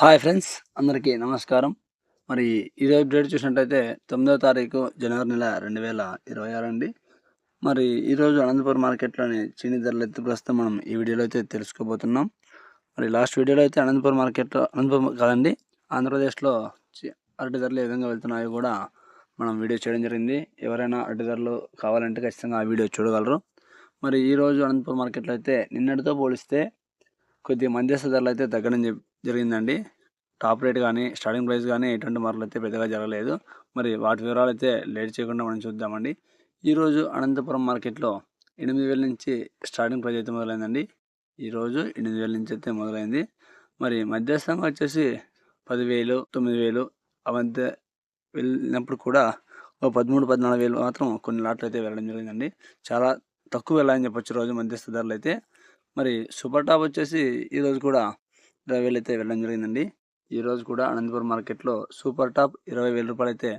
Hi friends అందరికీ నమస్కారం. మరి ఈరోజు డేట్ చూసినట్టయితే తొమ్మిదో తారీఖు జనవరి నెల రెండు వేల ఇరవై ఆరు అండి. మరి ఈరోజు అనంతపురం మార్కెట్లోని చీని ధరలు ఎత్తు ప్రస్తుతం మనం ఈ వీడియోలో అయితే తెలుసుకోబోతున్నాం. మరి లాస్ట్ వీడియోలో అయితే అనంతపురం మార్కెట్లో అనంతపురం కాదండి ఆంధ్రప్రదేశ్లో అరటి ధరలు ఏ విధంగా వెళ్తున్నాయో కూడా మనం వీడియో చేయడం జరిగింది. ఎవరైనా అరటి ధరలు కావాలంటే ఖచ్చితంగా ఆ వీడియో చూడగలరు. మరి ఈరోజు అనంతపురం మార్కెట్లో అయితే నిన్నటితో పోలిస్తే కొద్దిగా మధ్యస్థ ధరలు అయితే తగ్గడం జరి- జరిగిందండి. టాప్ రేట్ కానీ స్టార్టింగ్ ప్రైస్ కానీ ఎటువంటి మార్పులు అయితే పెద్దగా జరగలేదు. మరి వాటి వివరాలు అయితే లేట్ చేయకుండా మనం చూద్దామండి. ఈరోజు అనంతపురం మార్కెట్లో ఎనిమిది వేల నుంచి స్టార్టింగ్ ప్రైస్ అయితే మొదలైందండి. ఈరోజు ఎనిమిది వేల నుంచి అయితే మొదలైంది. మరి మధ్యస్థంగా వచ్చేసి పదివేలు తొమ్మిది వేలు అవంతే వెళ్ళినప్పుడు కూడా ఒక పదమూడు పద్నాలుగు వేలు మాత్రం కొన్ని లాట్లు అయితే వెళ్ళడం జరిగిందండి. చాలా తక్కువ వెళ్ళాలని చెప్పొచ్చు రోజు మధ్యస్థ ధరలు అయితే. మరి సూపర్ టాప్ వచ్చేసి ఈరోజు కూడా ఇరవై వేలు అయితే వెళ్ళడం జరిగిందండి. ఈరోజు కూడా అనంతపురం మార్కెట్లో సూపర్ టాప్ ఇరవై వేల రూపాయలు అయితే